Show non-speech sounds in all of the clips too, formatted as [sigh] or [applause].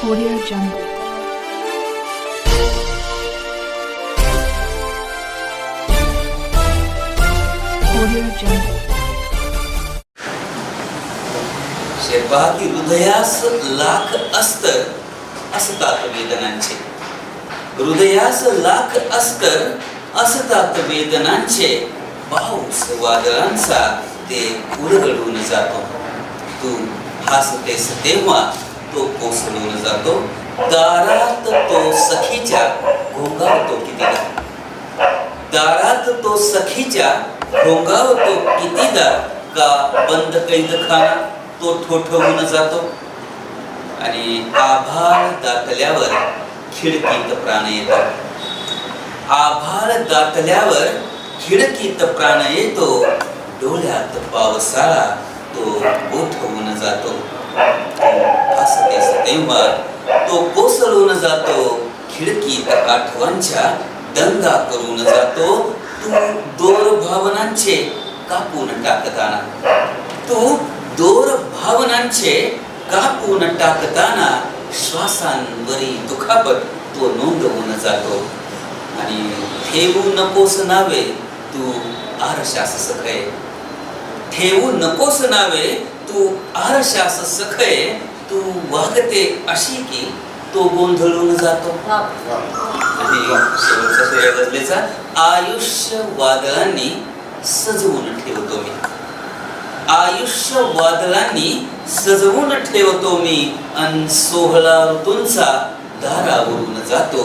Audio Jungle. Audio Jungle. शेपा की हृदयास लाख अस्तर असतात वेदनांचे हृदयास लाख अस्तर असतात वेदनांचे पाऊस वादळांचा ते उलगडून जातो तू हसतेस तेव्हा तो कोसळून जातो. दारात तो सखीच्या घोंगावतो कितीदा. दारात तो सखीच्या घोंगावतो कितीदा का बंद कैदखाना तो ठोठवून जातो. आणि आभाळ दाटल्यावर खिडकीत प्राण येतात आभाळ दाटल्यावर खिडकीत प्राण येतो. डोळ्यात पावसाळा तो गोठवून जातो. हसतेस तेव्हा तो कोसळून जातो. खिडकीत आठवणच्या दंगा करून जातो. तू दोर भावनांचे कापून टाकताना. तू दोर भावनांचे कापून टाकताना श्वासांवरी दुखापत तो नोंदवून जातो. आणि ठेवू नकोस नावे तू आरशास सखय ठेवू नकोस नावे तू आरशास सखय तू वागते अशी की तो गोंधळून जातो. आणि शेवटचा श्रेय गजलेचा आयुष्य वादळांनी सजवून ठेवतो मी. आयुष्य वादळांनी सजवून ठेवतो मी अन सोहळा ऋतूंचा दारावरून जातो.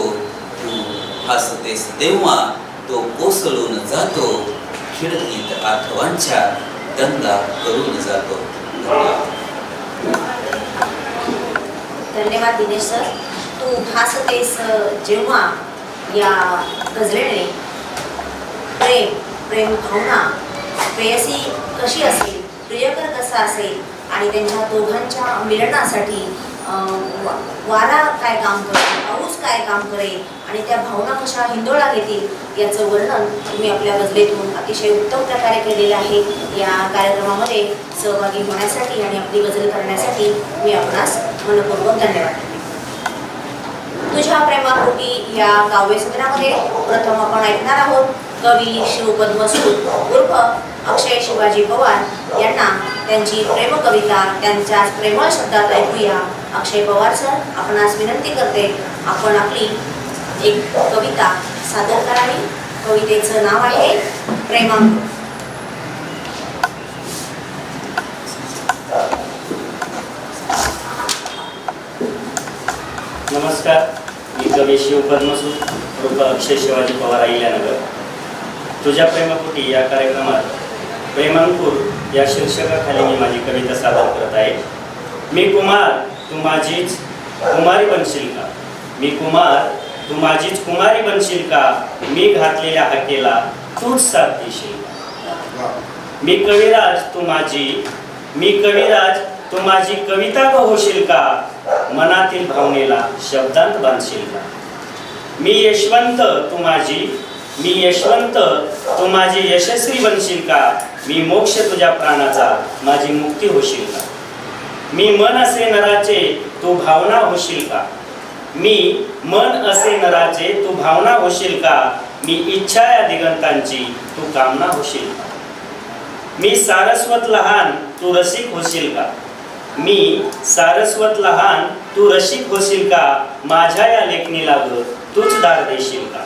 तू हसतेस तेव्हा तो कोसळून जातो. खिडकीत आठवांच्या दंगा करून जातो. धन्यवाद. दिनेश सर तू हसतेस जेव्हा या गजलेने प्रेम प्रेम भावना प्रेयसी कशी असेल प्रियकर कसा असेल आणि त्यांच्या दोघांच्या मिलनासाठी वारा काय काम करेल पाऊस काय काम करेल आणि त्या भावना कशा हिंदोळा घेतील याचं वर्णन तुम्ही आपल्या गजलेतून अतिशय उत्तम प्रकारे केलेलं आहे. या कार्यक्रमामध्ये सहभागी होण्यासाठी आणि आपली गजल करण्यासाठी मी आपणास मनपूर्वक धन्यवाद तुझ्या प्रेमापोटी या काव्यसूत्रामध्ये प्रथम आपण ऐकणार आहोत. कवी शिवपद्मसूत उर्फ अक्षय शिवाजी पवार यांना त्यांची प्रेम कविता त्यांच्याच प्रेमळ शब्दात ऐकूया. अक्षय पवार सर आपणास विनंती करते आपण आपली एक कविता सादर करावी. कवितेचं नाव आहे प्रेमांक नमस्कार मी कवी शिवपद्मसूत रूप अक्षय शिवाजी पवार अहिल्यानगर. तुझ्या प्रेमापोटी या कार्यक्रमात प्रेमांकुर या शीर्षकाखाली मी माझी कविता सादर करत आहे. मी कुमार तू माझीच कुमारी बनशील का? मी कुमार तू माझीच कुमारी बनशील का? मी घातलेल्या हाकेला तूच साथ देशील मी कविराज तू माझी मी कविराज तू माझी कविता ग होशील का? मनातील भावनेला शब्दांत बांधशील का? मी यशवंत तू माझी मी यशवंत तू माझी यशस्वी बनशील का? मी मोक्ष तुझ्या प्राणाचा माझी मुक्ती होशील का? मी मन असे नराचे तू भावना होशील का? मी मन असे नराचे तू भावना होशील का? मी इच्छा या दिगंतांची तू कामना होशील का? मी सारस्वत लहान तू रसिक होशील का? मी सारस्वत लहान तू रसिक होशील का? माझ्या या लेखणीला तूच दार देशील का?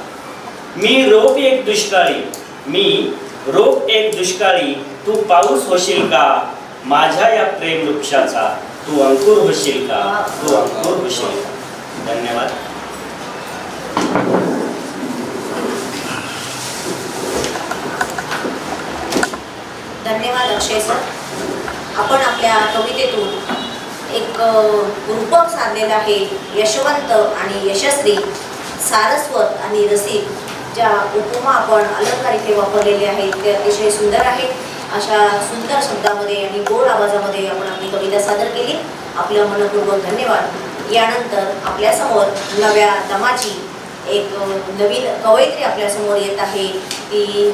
मी रोप एक दुष्काळी मी रोप एक दुष्काळी तू पाऊस होशील का? माझ्या या प्रेम वृक्षाचा तू अंकुर होशील का? तू अंकुर होशील का? धन्यवाद. धन्यवाद अक्षय सर. आपण आपल्या कवितेतून एक रूपक साधलेलं आहे यशवंत आणि यशस्वी सारस्वत आणि रसिक. ज्या उपमा आपण अलंकार इथे वापरलेले आहेत ते अतिशय सुंदर आहेत. अशा सुंदर शब्दामध्ये आणि गोड आवाजामध्ये आपण आपली कविता सादर केली. आपलं मनपूर्वक धन्यवाद. यानंतर आपल्यासमोर नव्या दमाची एक नवीन कवयित्री आपल्यासमोर येत आहे. ती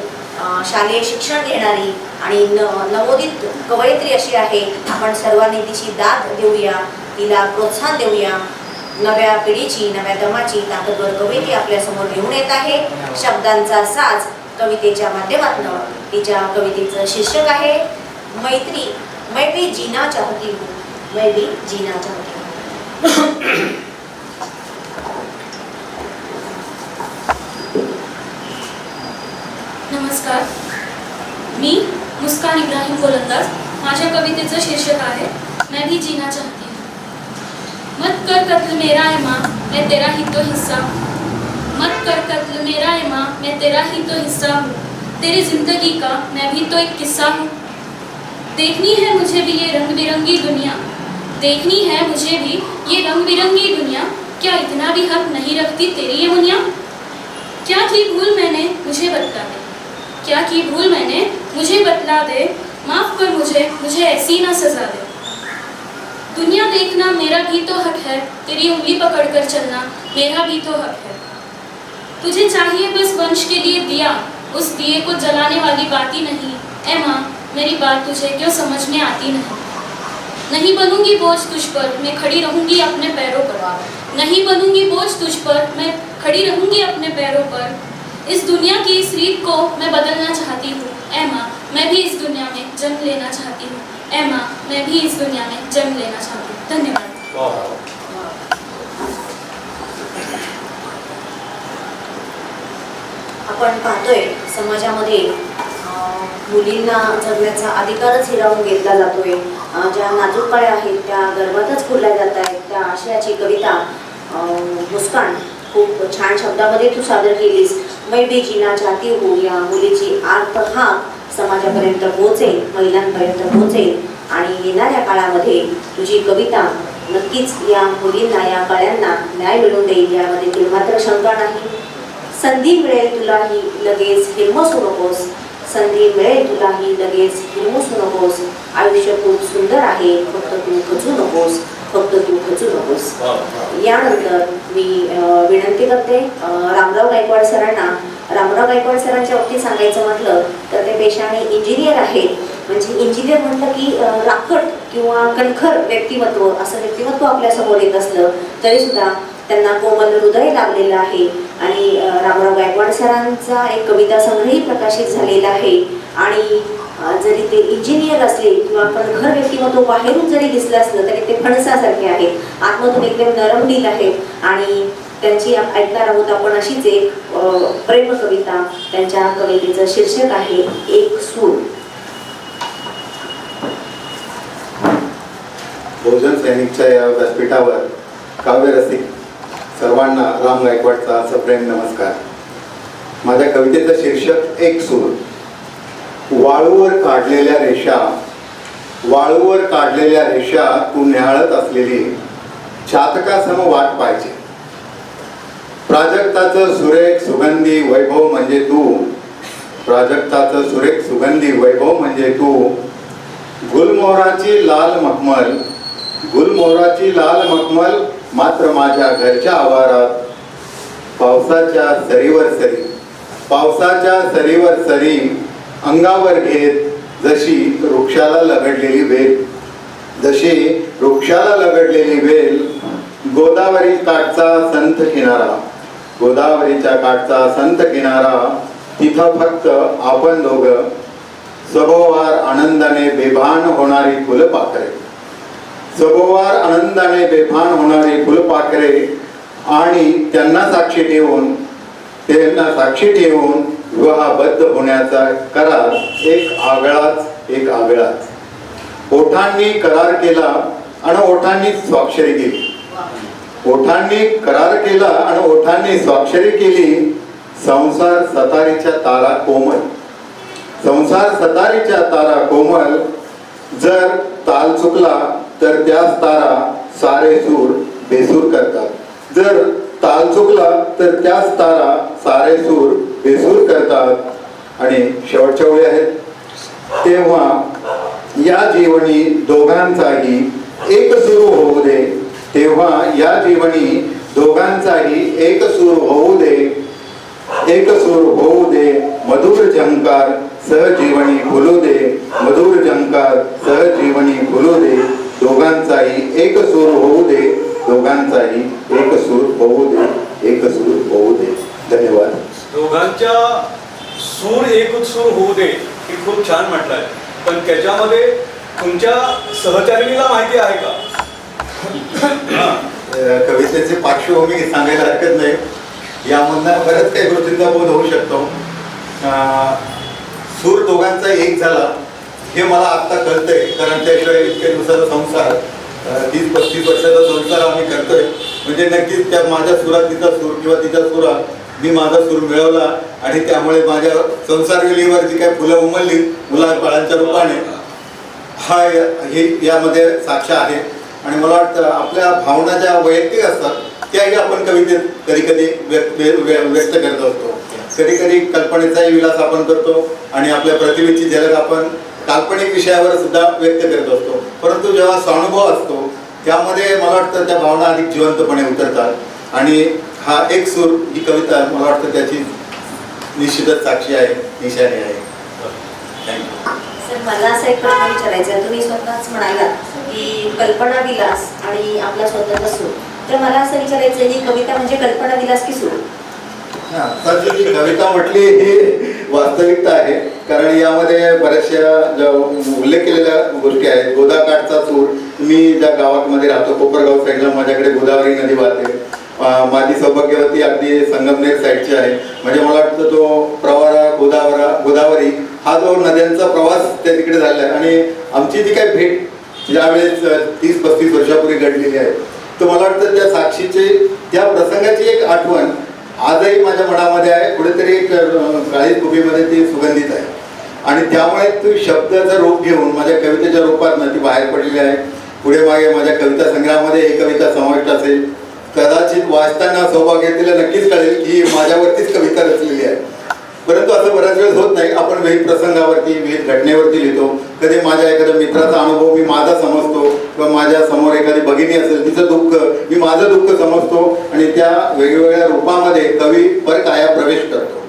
शालेय शिक्षण घेणारी आणि न नवोदित कवयित्री अशी आहे. आपण सर्वांनी तिची दाद देऊया तिला प्रोत्साहन देऊया. नव्या पिढीची नव्या दमाची ताकदवर कविती आपल्यासमोर घेऊन येत आहे. शब्दांचा साज कवितेच्या माध्यमातून. तिच्या कवितेचं शीर्षक आहे मैत्री मैं भी जीना चाहती हूँ मैं भी जीना चाहती हूँ. नमस्कार. मी मुस्कान इब्राहिम गोलंदाज. माझ्या कवितेचं शीर्षक आहे मैं भी जीना चाहती मत कर कत्ल मेरा है माँ, मैं तेरा ही तो हिस्सा हूँ। मत कर कत्ल मेरा है माँ, मैं तेरा ही तो हिस्सा हूँ। तेरी ज़िंदगी का मैं भी तो एक किस्सा हूँ। देखनी है मुझे भी ये रंग बिरंगी दुनिया। देखनी है मुझे भी ये रंग बिरंगी दुनिया। क्या इतना भी हक नहीं रखती तेरी ये मुनिया? क्या की भूल मैंने? मुझे बतला दे। क्या की भूल मैंने? मुझे बतला दे। माफ़ कर मुझे मुझे ऐसी ना सजा दे। दुनिया देखना मेरा भी तो हक है, तेरी उंगली पकड़कर चलना मेरा भी तो हक है। तुझे चाहिए बस वंश के लिए दिया, उस दिए को जलाने वाली बात ही नहीं। ए माँ, मेरी बात तुझे क्यों समझ में आती नहीं? नहीं बनूँगी बोझ तुझ पर, मैं खड़ी रहूँगी अपने पैरों पर। नहीं बनूँगी बोझ तुझ पर, मैं खड़ी रहूँगी अपने पैरों पर। इस दुनिया की इस रीत को मैं बदलना चाहती हूँ। ए माँ, मैं भी इस दुनिया में जन्म लेना चाहती हूँ। एमा मैं भी इस दुनिया में जन्म लेना चाहती हूँ। धन्यवाद। आपण पाहतोय समाजामध्ये मुलींना जगण्याचा अधिकारच हिरावून घेतला जातोय. ज्या नाजूक काळ्या आहेत त्या गर्भातच पुरल्या जात आहेत त्या आशयाची कविता मुस्कान खूप छान शब्दामध्ये तू सादर केलीस. मै बी जीना चाहती हो या मुलीची आर्त हा समाजापर्यंत पोहोचेल महिलांपर्यंत काळामध्ये तुझी कविता नक्कीच या मुलींना या काळ्यांना न्याय मिळवून देईल यामध्ये मात्र शंका नाही. संधी मिळेल तुलाही लगेच हिरमसू नकोस संधी मिळेल तुलाही लगेच हिरमसू नकोस आयुष्य खूप सुंदर आहे फक्त तू खचू नकोस फक्त तू खचू नकोस. यानंतर मी विनंती करते रामराव गायकवाड सरांना. रामराव गायकवाड सरांच्या बाबतीत सांगायचं म्हटलं तर ते पेशाने इंजिनियर आहेत. म्हणजे इंजिनियर म्हटलं की राखट किंवा कणखर व्यक्तिमत्व असं व्यक्तिमत्व आपल्यासमोर येत असलं तरी सुद्धा त्यांना कोमल हृदय लाभलेलं आहे. आणि रामराव गायकवाड सरांचा एक कविता संग्रहही प्रकाशित झालेला आहे. आणि जरी ते इंजिनियर असले किंवा कणखर व्यक्तिमत्व बाहेरून जरी दिसलं असलं तरी ते फणसासारखे आहेत. आतमधून एकदम नरमडील आहेत आणि त्यांची ऐकणार आहोत आपण अशीच एक प्रेम कविता त्यांच्या कवितेचं शीर्षक आहे एक सूर. बहुजन सैनिकच्या या व्यासपीठावर काव्यरसिक सर्वांना राम गायकवाडचा सप्रेम नमस्कार. माझ्या कवितेचं शीर्षक एक सूर. वाळूवर काढलेल्या रेषा वाळूवर काढलेल्या रेषा तू न्याळत असलेली चातकासम वाट पाहिजे प्राजक्ताचं सुरेख सुगंधी वैभव म्हणजे तू. प्राजक्ताचं सुरेख सुगंधी वैभव म्हणजे तू. गुलमोहराची लाल मखमल गुलमोहराची लाल मखमल मात्र माझ्या घरच्या आवारात. पावसाच्या सरीवर सरी. पावसाच्या सरीवर सरी अंगावर घेत जशी वृक्षाला लगडलेली वेल. जशी वृक्षाला लगडलेली वेल गोदावरी काठचा संत किनारा. गोदावरीच्या काठचा संत किनारा. तिथं फक्त आपण दोघं. सभोवार आनंदाने बेभान होणारी फुलपाखरे. जबोवार आनंदाने बेभान होणारी फुलपाखरे आणि त्यांना साक्षी ठेवून त्यांना साक्षी ठेवून विवाहबद्ध होण्याचा करार एक आगळाच एक आगळाच. ओठांनी करार केला आणि ओठांनी स्वाक्षरी केली. ओठांनी करार केला आणि ओठांनी स्वाक्षरी केली संसार सतारीच्या तारा कोमल. संसार सतारीच्या तारा कोमल जर ताल चुकला तर त्याच तारा सारे सूर बेसूर करतात. जर ताल चुकला तर त्याच तारा सारे सूर बेसूर करतात. आणि शेवटच्या ओळी आहेत. तेव्हा या जीवनी दोघांचाही एक सुरू होऊ दे. तेव्हा या जीवनी दोघांचाही एक सूर होऊ दे. एक सूर होऊ दे मधुर झंकार सहजीवनी फुलू दे. मधुर झंकार सहजीवनी फुलू दे. दोघांचाही एक सूर होऊ दे दोघां दोघांचाही एक सूर होऊ दे एक सूर होऊ दे. धन्यवाद. दोघांच्या सूर एक सूर होऊ दे हे खूप छान म्हटलंय. पण त्याच्यामध्ये तुमच्या सहचारिणीला माहिती आहे का? [coughs] कवितेची पार्श्वभूमी सांगायला हरकत नाही. यामधनं बऱ्याच काही गोष्टींचा बोध होऊ शकतो. सूर दोघांचा एक झाला. हे मला आत्ता कळतंय कारण त्याशिवाय इतक्या दिवसाचा संसार तीस पस्तीस वर्षाचा संसार आम्ही करतोय. म्हणजे नक्कीच त्या माझ्या सुरात तिचा सूर किंवा तिच्या सुरात मी माझा सूर मिळवला आणि त्यामुळे माझ्या संसार वेलीवर जी काही फुलं उमलली मुलाबाळांच्या रूपाने. हा हे यामध्ये साक्ष आहे. आणि मला वाटतं आपल्या भावना ज्या वैयक्तिक असतात त्याही आपण कवितेत कधी कधी व्यक्त व्य- व्यक्त करत असतो. कधी कधी कल्पनेचाही विलास आपण करतो आणि आपल्या प्रतिभेची झलक आपण काल्पनिक विषयावर सुद्धा व्यक्त करत असतो. परंतु जेव्हा स्वानुभव असतो त्यामध्ये मला वाटतं त्या भावना अधिक जिवंतपणे उतरतात. आणि हा एक सूर ही कविता मला वाटतं त्याची निश्चितच साक्षी आहे निशाणी आहे. सर मला असं एक प्रश्न विचारायचा आहे. तुम्ही स्वतःच म्हणालात की कल्पना विलास आणि आपला स्वतःचा सूर. तर मला असं विचारायचं की कविता म्हणजे कल्पना विलास की सूर? हा, जी कविता म्हटली ही वास्तविकता आहे. कारण यामध्ये बऱ्याचशा ज्या उल्लेख केलेल्या गोष्टी आहेत. गोदाकाठचा सूर. मी ज्या गावामध्ये राहतो कोपरगाव साईडला माझ्याकडे गोदावरी नदी वाहते. माझी सौभाग्यवती अगदी संगमनेर साईडची आहे. म्हणजे मला वाटतं तो प्रवारा गोदावरा गोदावरी हा जो नद्यांचा प्रवास त्या तिकडे झालेला आहे. आणि आमची जी काही भेट ज्यावेळेस तीस पस्तीस वर्षापूर्वी घडलेली आहे तर मला वाटतं त्या साक्षीचे त्या प्रसंगाची एक आठवण आजही माझ्या मनामध्ये आहे कुठेतरी काळी कुबीमध्ये ती सुगंधित आहे. आणि त्यामुळे ती शब्दाचं रूप घेऊन माझ्या कवितेच्या रूपात ती बाहेर पडलेली आहे. पुढे मागे माझ्या कविता संग्रहामध्ये ही कविता समाविष्ट असेल. कदाचित वाचताना सौभाग्य तिला नक्कीच कळेल की माझ्यावरतीच कविता रचलेली आहे. परंतु असं सगळं होत नाही. आपण विविध प्रसंगावरती विविध घटनेवरती लिहितो. कधी माझ्या एखाद्या मित्राचा अनुभव मी माझा समजतो किंवा माझ्यासमोर एखादी भगिनी असेल तिचं दुःख मी माझं दुःख समजतो आणि त्या वेगवेगळ्या रूपामध्ये कवी परकाया प्रवेश करतो.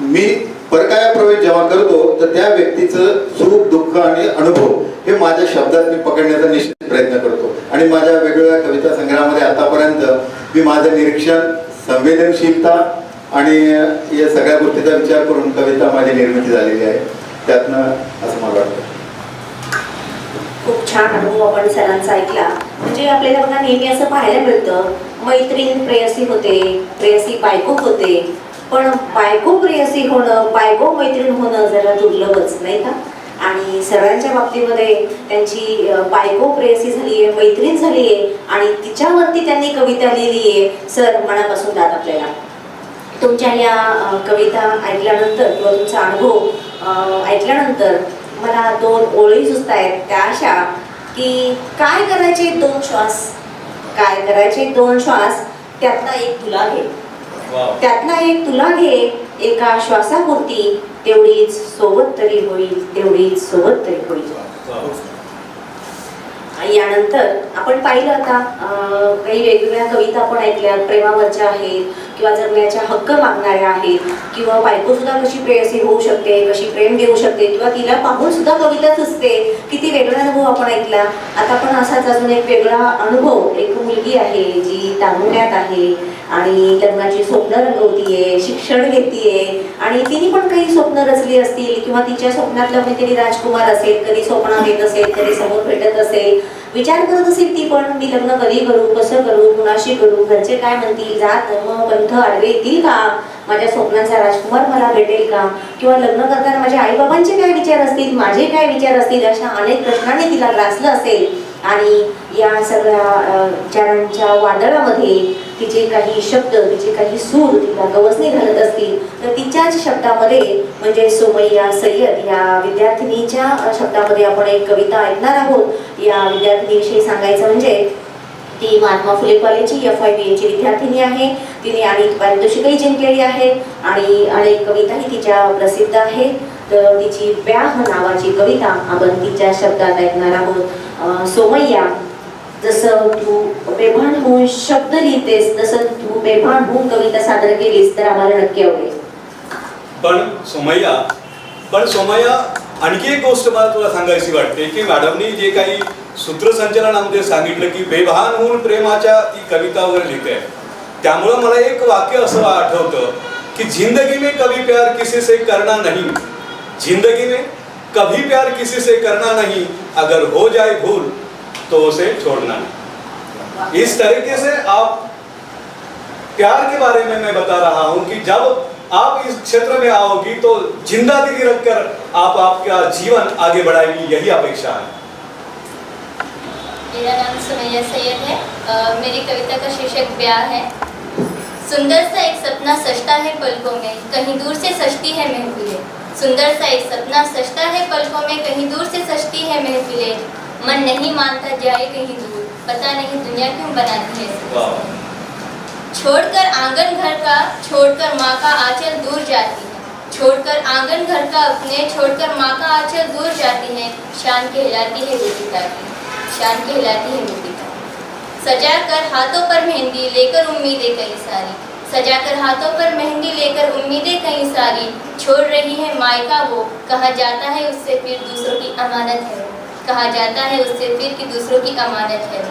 मी परकाया प्रवेश जेव्हा करतो तर त्या व्यक्तीचं सुख दुःख आणि अनुभव हे माझ्या शब्दात मी पकडण्याचा निश्चित प्रयत्न करतो. आणि माझ्या वेगवेगळ्या कविता संग्रहामध्ये आतापर्यंत मी माझं निरीक्षण संवेदनशीलता आणि या सगळ्या गोष्टीचा विचार करून कविता माझी निर्मिती झालेली आहे. त्यातनं असं मला वाटतं. खूप छान अनुभव आपण सरांचा ऐकला. म्हणजे आपल्याला बघा नेहमी असं पाहायला मिळतं मैत्रीण प्रेयसी होते प्रेयसी बायको होते. पण बायको प्रेयसी होणं बायको मैत्रीण होणं जरा दुर्लभच नाही का? आणि सरांच्या बाबतीमध्ये त्यांची बायको प्रेयसी झाली आहे मैत्रीण झाली आहे आणि तिच्यावरती त्यांनी कविता लिहिली आहे सर मनापासून जात आपल्याला. तुमच्या या कविता ऐकल्यानंतर किंवा तुमचा अनुभव ऐकल्यानंतर मला दोन ओळी सुचत आहेत त्या अशा की काय करायचे दोन श्वास? काय करायचे दोन श्वास? त्यातला एक तुला घे. त्यातला एक तुला घे. एका श्वासापुरती तेवढीच सोबत तरी होईल तेवढीच सोबत तरी होईल. यानंतर आपण पाहिलं आता अं, काही वेगवेगळ्या कविता आपण ऐकल्या प्रेमावरच्या आहेत किंवा जगण्याच्या हक्क मागणाऱ्या आहेत किंवा बायको सुद्धा कशी प्रेयसी होऊ शकते कशी प्रेम देऊ शकते किंवा तिला पाहून सुद्धा कविता सुचते किती वेगळा अनुभव आपण ऐकला. आता पण असाच अजून एक वेगळा अनुभव एक मुलगी आहे जी तांबुण्यात आहे आणि लग्नाची स्वप्न रंगवतीये शिक्षण घेतीये आणि तिने पण काही स्वप्न रचली असतील किंवा तिच्या स्वप्नातलं कोणीतरी राजकुमार असेल कधी स्वप्न घेत असेल कधी समोर भेटत असेल विचार करत असेल ती पण मी लग्न कधी करू कसं करू कुणाशी करू घरचे काय म्हणतील जात धर्म पंथ आडवे येतील का? माझ्या स्वप्नाचा राजकुमार मला भेटेल का? किंवा लग्न करताना माझ्या आईबाबांचे काय विचार असतील माझे काय विचार असतील अशा अनेक प्रश्नांनी तिला ग्रासलं असेल. आणि या सगळ्या विचारांच्या वादळामध्ये तिचे काही शब्द तिचे काही सूर तिला गवसणी घालत असतील तर तिच्याच शब्दामध्ये म्हणजे सोमय्या सय्यद या विद्यार्थिनीच्या शब्दामध्ये आपण एक कविता ऐकणार आहोत. या विद्यार्थिनीविषयी सांगायचं म्हणजे ती महात्मा फुले कॉलेजची एफ आय बी एची विद्यार्थिनी आहे. तिने अनेक पारितोषिकही जिंकलेली आहे आणि अनेक कविताही तिच्या प्रसिद्ध आहेत. तर तिची व्याह नावाची कविता आपण तिच्या शब्दात ऐकणार आहोत. सोमय्या जसं तू बेभान होऊन शब्द लिहितेस तसं तू बेभान होऊन कविता सादर केलीस तर आम्हाला नक्की आवडेल. पण सोमय्या पण सोमय्या आणखी एक गोष्ट मला तुला सांगायची वाटते की मॅडमनी जे काही सूत्रसंचलनामध्ये सांगितलं की बेभान होऊन प्रेमाच्या ती कविता वगैरे लिहिते. त्यामुळं मला एक वाक्य असं आठवतं कि जिंदगी में कभी प्यार किसी से करना नहीं. जिंदगी में कभी प्यार किसी से करना नहीं अगर हो जाए भूल तो उसे छोड़ना। नहीं इस तरीके से आप प्यार के बारे में मैं बता रहा हूँ कि जब आप इस क्षेत्र में आओगी तो ज़िंदा दिली रखकर आप आपका जीवन आगे बढ़ाएगी यही अपेक्षा है। मेरा नाम सुमैया सैयद है। अ, मेरी कविता का शीर्षक ब्याह है। सुंदर सा एक सपना सजता है पलकों में कहीं दूर से सजती है महफिलें। सुंदर सा एक सपना सजता है पलकों में कहीं दूर से सजती है महफिलें। मन नहीं मानता जाए कहीं दूर। पता नहीं दुनिया क्यों बनाती है छोड़कर आँगन घर का छोड़कर माँ का आंचल दूर जाती है। छोड़कर आँगन घर का अपने छोड़कर माँ का आंचल दूर जाती है। शान कहलाती है बेटिका की। शान कहलाती है बेटिका सजा कर हाथों पर मेहंदी लेकर उम्मीदें कई सारी। सजा कर हाथों पर मेहंदी लेकर उम्मीदें कई सारी। छोड़ रही है मायका वो। कहा जाता है उससे फिर दूसरों की अमानत है कहा जाता है उससे फिर कि दूसरों की अमानत है।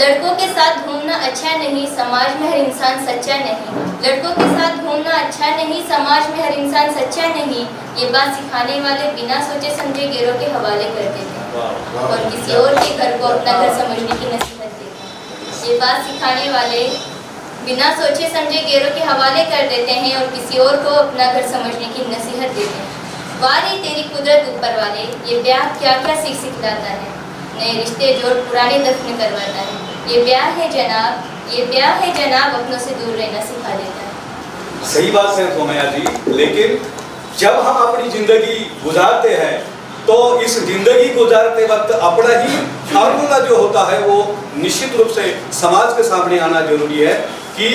लड़कों के साथ घूमना अच्छा नहीं समाज में हर इंसान सच्चा नहीं। लड़कों के साथ घूमना अच्छा नहीं समाज में हर इंसान सच्चा नहीं ये बात सिखाने वाले बिना सोचे समझे गेरों के हवाले करते थे। और किसी और के घर को अपना घर समझने की नसीहत देते ये बात सिखाने वाले बिना सोचे समझे गेरों के हवाले कर देते हैं और किसी और को अपना घर समझने की नसीहत देते हैं। वारे तेरी कुदरत ऊपर वाले, ये ब्याह क्या क्या सीख सिखलाता है? नए रिश्ते जोड़ पुराने दफन करवाता है। ये ब्याह है जनाब, ये ब्याह है जनाब अपनों से दूर रहना सिखा देता है। सही बात है सोमैया जी, लेकिन जब हम अपनी ज़िंदगी गुजारते हैं तो इस ज़िंदगी गुजारते वक्त अपना ही फार्मूला जो होता है, वो निश्चित रूप से समाज के सामने आना ज़रूरी है कि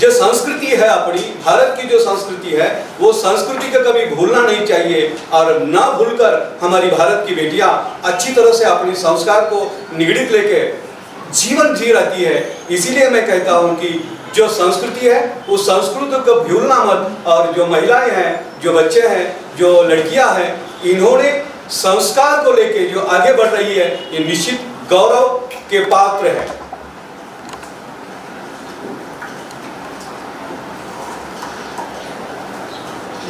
जो संस्कृति है अपनी, भारत की जो संस्कृति है, वो संस्कृति को कभी भूलना नहीं चाहिए और न भूलकर हमारी भारत की बेटियाँ अच्छी तरह से अपनी संस्कार को निगड़ित लेके जीवन जी रहती है। इसीलिए मैं कहता हूँ कि जो संस्कृति है, उस संस्कृति को भूलना मत और जो महिलाएँ हैं, जो बच्चे हैं, जो लड़कियाँ हैं, इन्होंने संस्कार को लेके जो आगे बढ़ रही है, ये निश्चित गौरव के पात्र है।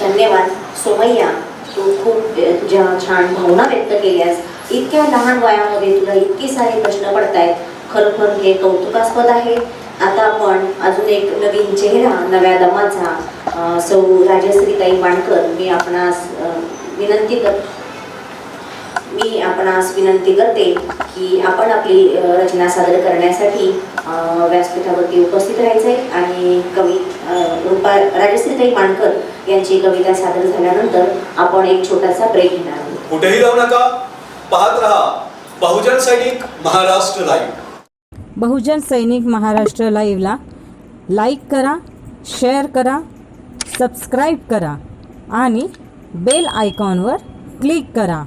धन्यवाद. सोमय्या तू खूप तुझ्या छान भावना व्यक्त केल्यास इतक्या लहान वयामध्ये तुला इतकी सारे प्रश्न पडतायत. खरोखर हे कौतुकास्पद आहे. आता आपण अजून एक नवीन चेहरा नव्या दमाचा सौ राजश्रीताई वाणकर मी आपणास विनंती कर मी आपणास विनंती करते की आपण आपली रचना सादर करण्यासाठी व्यासपीठावरती उपस्थित राहायचं आहे आणि कवी रूपा राजश्रीताई मानकर यांची कविता सादर झाल्यानंतर आपण एक छोटासा ब्रेक घेणार आहोत. कुठेही जाऊ नका. पाहत रहा. बहुजन सैनिक महाराष्ट्र लाईव्ह बहुजन सैनिक महाराष्ट्र लाईव्हला लाईक करा शेअर करा सबस्क्राईब करा आणि बेल आयकॉनवर क्लिक करा.